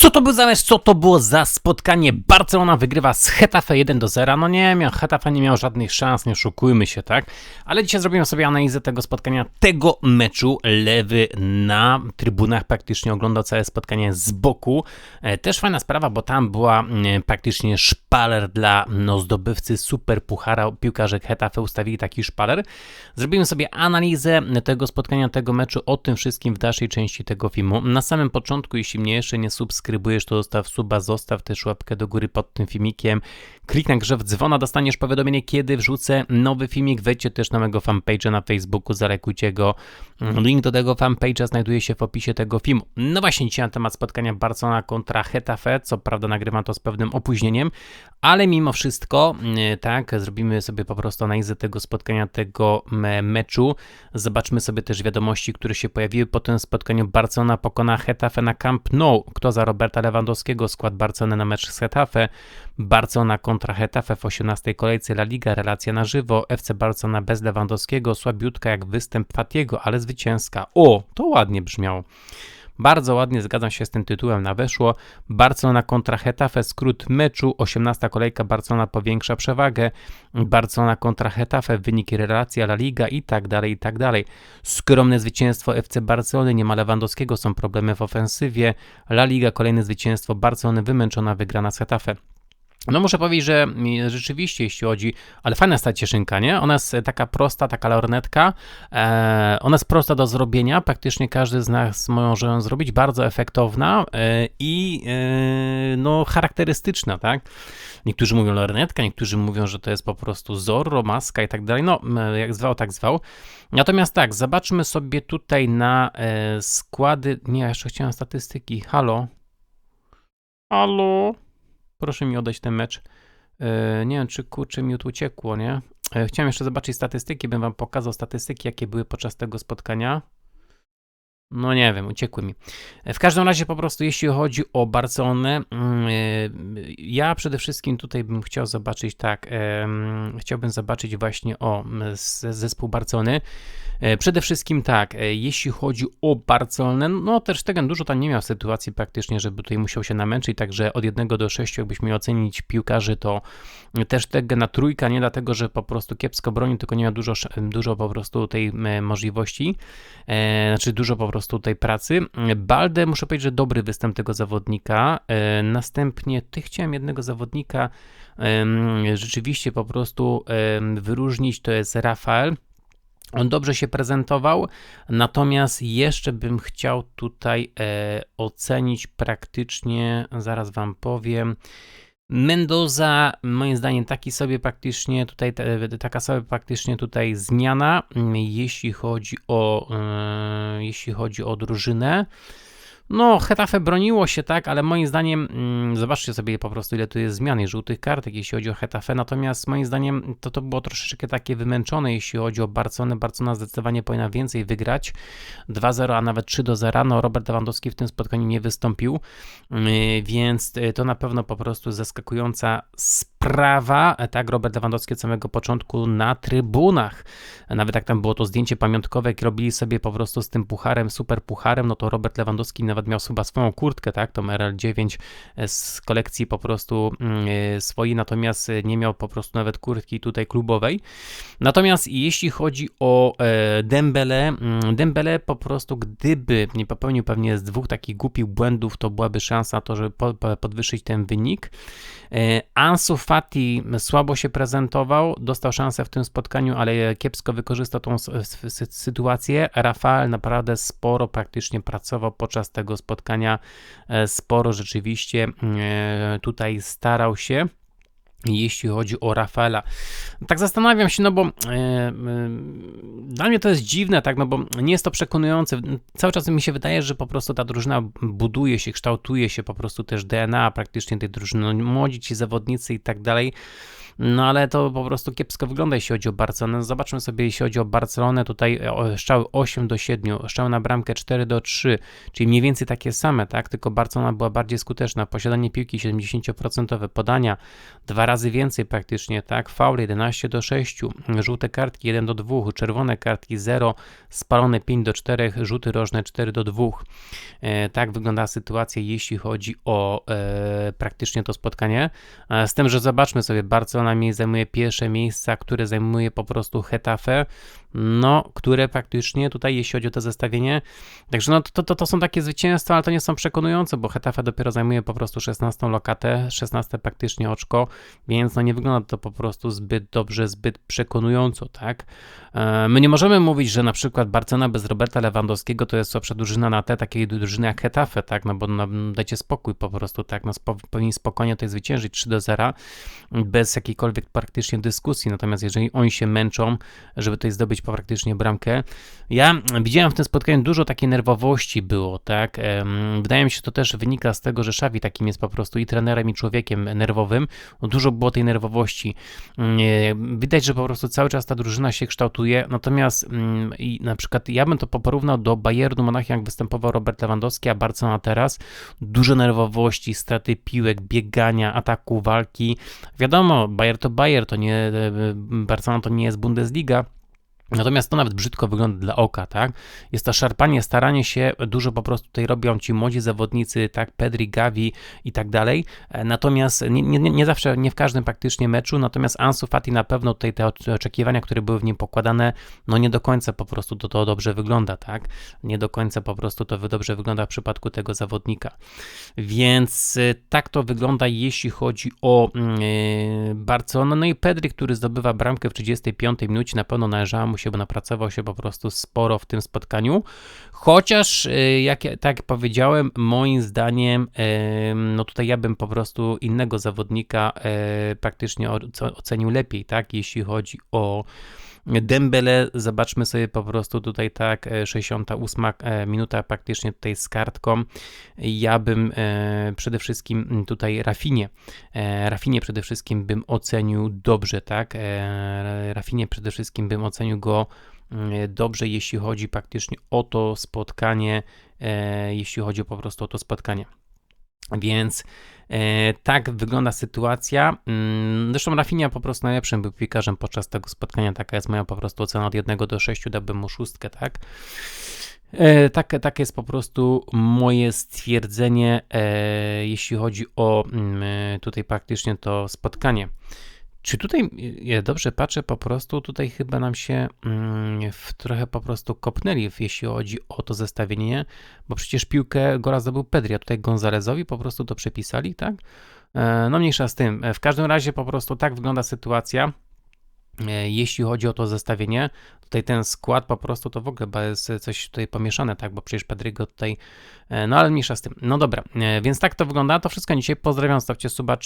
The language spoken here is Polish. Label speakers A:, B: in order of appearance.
A: Co to był za mecz? Co to było za spotkanie? Barcelona wygrywa z Hetafe 1 do 0. No nie, miał, Hetafe nie miał żadnych szans, nie oszukujmy się, tak? Ale dzisiaj zrobimy sobie analizę tego spotkania, tego meczu. Lewy na trybunach praktycznie oglądał całe spotkanie z boku. E, Też fajna sprawa, bo tam była praktycznie szpaler dla no, zdobywcy super puchara. Piłkarze Hetafe ustawili taki szpaler. Zrobimy sobie analizę tego spotkania, tego meczu, o tym wszystkim w dalszej części tego filmu. Na samym początku, jeśli mnie jeszcze nie subskrybujesz, to zostaw suba, zostaw też łapkę do góry pod tym filmikiem. Kliknij na grzew dzwona, dostaniesz powiadomienie, kiedy wrzucę nowy filmik. Wejdźcie też na mojego fanpage'a na Facebooku, zalekujcie go. Link do tego fanpage'a znajduje się w opisie tego filmu. No właśnie, dzisiaj na temat spotkania Barcelona kontra Hetafe, co prawda nagrywam to z pewnym opóźnieniem, ale mimo wszystko, yy, tak, zrobimy sobie po prostu analizę tego spotkania, tego me- meczu. Zobaczmy sobie też wiadomości, które się pojawiły po tym spotkaniu. Barcelona pokona Hetafe na Camp Nou. Kto za Roberta Lewandowskiego? Skład Barcelony na mecz z Hetafe. Barcelona kontra Hetafe w 18 kolejce La Liga, relacja na żywo. FC Barcelona bez Lewandowskiego, słabiutka jak występ Fatiego, ale zwycięska. O, to ładnie brzmiało. Bardzo ładnie zgadzam się z tym tytułem na weszło. Barcelona kontra Hetafe, skrót meczu, 18 kolejka, Barcelona powiększa przewagę, Barcelona kontra Hetafe, wyniki relacja, La Liga i tak dalej, i tak dalej. Skromne zwycięstwo FC Barcelony, nie ma Lewandowskiego, są problemy w ofensywie, La Liga, kolejne zwycięstwo, Barcelony wymęczona, wygrana z Hetafe. No muszę powiedzieć, że rzeczywiście, jeśli chodzi, ale fajna jest ta cieszynka, nie? Ona jest taka prosta, taka lornetka, e, ona jest prosta do zrobienia, praktycznie każdy z nas może ją zrobić, bardzo efektowna e, i e, no charakterystyczna, tak? Niektórzy mówią lornetka, niektórzy mówią, że to jest po prostu Zorro, maska i tak dalej, no e, jak zwał, tak zwał. Natomiast tak, zobaczmy sobie tutaj na e, składy, nie, jeszcze chciałem statystyki, halo? Halo? Proszę mi oddać ten mecz. E, nie wiem, czy kurczę mi uciekło, nie? E, chciałem jeszcze zobaczyć statystyki, bym wam pokazał statystyki, jakie były podczas tego spotkania. No nie wiem, uciekły mi. E, W każdym razie po prostu jeśli chodzi o Barcelonę, mm, e, ja przede wszystkim tutaj bym chciał zobaczyć tak, em, chciałbym zobaczyć właśnie o m, z- zespół Barcelony. E, Przede wszystkim tak, e, jeśli chodzi o Barcelonę, no też Stegen dużo tam nie miał sytuacji praktycznie, żeby tutaj musiał się namęczyć, także od 1 do 6 jakbyśmy ocenić piłkarzy, to też Stegen na trójka, nie dlatego, że po prostu kiepsko bronił, tylko nie miał dużo, dużo po prostu tej możliwości, e, znaczy dużo po prostu tej pracy. Balde, muszę powiedzieć, że dobry występ tego zawodnika, e, następnie ty chciałem jednego zawodnika rzeczywiście po prostu wyróżnić, to jest Rafael, on dobrze się prezentował, natomiast jeszcze bym chciał tutaj e, ocenić praktycznie, zaraz Wam powiem. Mendoza, moim zdaniem, taki sobie praktycznie tutaj, taka sobie praktycznie tutaj zmiana, mm, jeśli chodzi o, e, jeśli chodzi o drużynę. No, Hetafe broniło się, tak, ale moim zdaniem, mm, zobaczcie sobie po prostu, ile tu jest zmian i żółtych kartek, jeśli chodzi o Hetafe, natomiast moim zdaniem to, to było troszeczkę takie wymęczone, jeśli chodzi o Barcelonę. Barcelona zdecydowanie powinna więcej wygrać, 2-0, a nawet 3-0, no Robert Lewandowski w tym spotkaniu nie wystąpił, yy, więc yy, to na pewno po prostu zaskakująca sprawa, E, tak, Robert Lewandowski od samego początku na trybunach, nawet jak tam było to zdjęcie pamiątkowe, jak robili sobie po prostu z tym pucharem, super pucharem, no to Robert Lewandowski nawet miał chyba swoją kurtkę, tak, tą RL9 z kolekcji po prostu mm, e, swojej, natomiast e, nie miał po prostu nawet kurtki tutaj klubowej. Natomiast jeśli chodzi o e, Dembele, mm, Dembele po prostu gdyby nie popełnił pewnie z dwóch takich głupich błędów, to byłaby szansa na to, żeby po, po, podwyższyć ten wynik. E, Ansu Fati słabo się prezentował, dostał szansę w tym spotkaniu, ale kiepsko wykorzystał tą sytuację. Rafael naprawdę sporo praktycznie pracował podczas tego spotkania, e, sporo rzeczywiście e, tutaj starał się. Jeśli chodzi o Rafaela, tak zastanawiam się, no bo e, e, dla mnie to jest dziwne, tak, no bo nie jest to przekonujące. Cały czas mi się wydaje, że po prostu ta drużyna buduje się, kształtuje się po prostu też DNA praktycznie tej drużyny, no, młodzi ci zawodnicy i tak dalej. No ale to po prostu kiepsko wygląda, jeśli chodzi o Barcelonę. Zobaczmy sobie, jeśli chodzi o Barcelonę, tutaj strzały 8 do 7, strzały na bramkę 4 do 3, czyli mniej więcej takie same, tak? Tylko Barcelona była bardziej skuteczna. Posiadanie piłki 70%, podania dwa razy więcej praktycznie, tak? Faul 11 do 6, żółte kartki 1 do 2, czerwone kartki 0, spalone 5 do 4, rzuty rożne 4 do 2. E, tak wygląda sytuacja, jeśli chodzi o e, praktycznie to spotkanie. E, z tym, że zobaczmy sobie, Barcelona mi zajmuje pierwsze miejsca, które zajmuje po prostu Hetafe, no, które praktycznie tutaj, jeśli chodzi o to zestawienie, także no to, to, to są takie zwycięstwa, ale to nie są przekonujące, bo Hetafe dopiero zajmuje po prostu 16 lokatę, 16 praktycznie oczko, więc no nie wygląda to po prostu zbyt dobrze, zbyt przekonująco, tak? E, my nie możemy mówić, że na przykład Barcelona bez Roberta Lewandowskiego to jest słabsza drużyna na te takiej drużyny jak Hetafe, tak? No bo no, dajcie spokój po prostu, tak? No spo, powinni spokojnie tutaj zwyciężyć 3 do 0 bez jakiejkolwiek praktycznie dyskusji, natomiast jeżeli oni się męczą, żeby tutaj zdobyć praktycznie bramkę, ja widziałem w tym spotkaniu dużo takiej nerwowości było, tak? Wydaje mi się, że to też wynika z tego, że Szawi takim jest po prostu i trenerem, i człowiekiem nerwowym. Dużo było tej nerwowości. Mm, widać, że po prostu cały czas ta drużyna się kształtuje, natomiast mm, na przykład ja bym to porównał do Bayernu Monachium, jak występował Robert Lewandowski, a Barcelona teraz. Dużo nerwowości, straty piłek, biegania, ataku, walki. Wiadomo, Bayer to Bayer, to nie, e, Barcelona to nie jest Bundesliga, Natomiast to nawet brzydko wygląda dla oka, tak? Jest to szarpanie, staranie się, dużo po prostu tutaj robią ci młodzi zawodnicy, tak? Pedri, Gavi i tak dalej. E, natomiast nie, nie, nie zawsze, nie w każdym praktycznie meczu, natomiast Ansu Fati na pewno tutaj te oczekiwania, które były w nim pokładane, no nie do końca po prostu to, to dobrze wygląda, tak? Nie do końca po prostu to dobrze wygląda w przypadku tego zawodnika. Więc e, tak to wygląda, jeśli chodzi o yy, Barcelonę. No i Pedri, który zdobywa bramkę w 35 minucie, na pewno należało mu się, bo napracował się po prostu sporo w tym spotkaniu. Chociaż, y, jak tak powiedziałem, moim zdaniem, no tutaj ja bym po prostu innego zawodnika e, praktycznie ocenił lepiej, tak, jeśli chodzi o Dembele, zobaczmy sobie po prostu tutaj tak, 68 e, e, minuta praktycznie tutaj z kartką. Ja bym e, przede wszystkim tutaj Rafinie, Rafinie przede wszystkim bym ocenił dobrze, tak, Rafinie przede wszystkim bym ocenił go dobrze, jeśli chodzi praktycznie o to spotkanie, jeśli chodzi po prostu o to spotkanie. Więc e, tak wygląda sytuacja. Mm, zresztą Rafinia po prostu najlepszym był piłkarzem podczas tego spotkania. Taka jest moja po prostu ocena od 1 do 6, dałbym mu szóstkę, tak? E, tak, tak jest po prostu moje stwierdzenie, e, jeśli chodzi o mm, tutaj praktycznie to spotkanie. Czy tutaj, ja dobrze patrzę, po prostu tutaj chyba nam się mm, trochę po prostu kopnęli, jeśli chodzi o to zestawienie, bo przecież piłkę Gora zdobył Pedri, a tutaj Gonzalezowi po prostu to przepisali, tak? E, no mniejsza z tym. E, w każdym razie po prostu tak wygląda sytuacja. E, jeśli chodzi o to zestawienie, tutaj ten skład po prostu to w ogóle jest coś tutaj pomieszane, tak, bo przecież Pedrigo tutaj, no ale mniejsza z tym. No dobra, więc tak to wygląda, to wszystko dzisiaj, pozdrawiam, stawcie suba,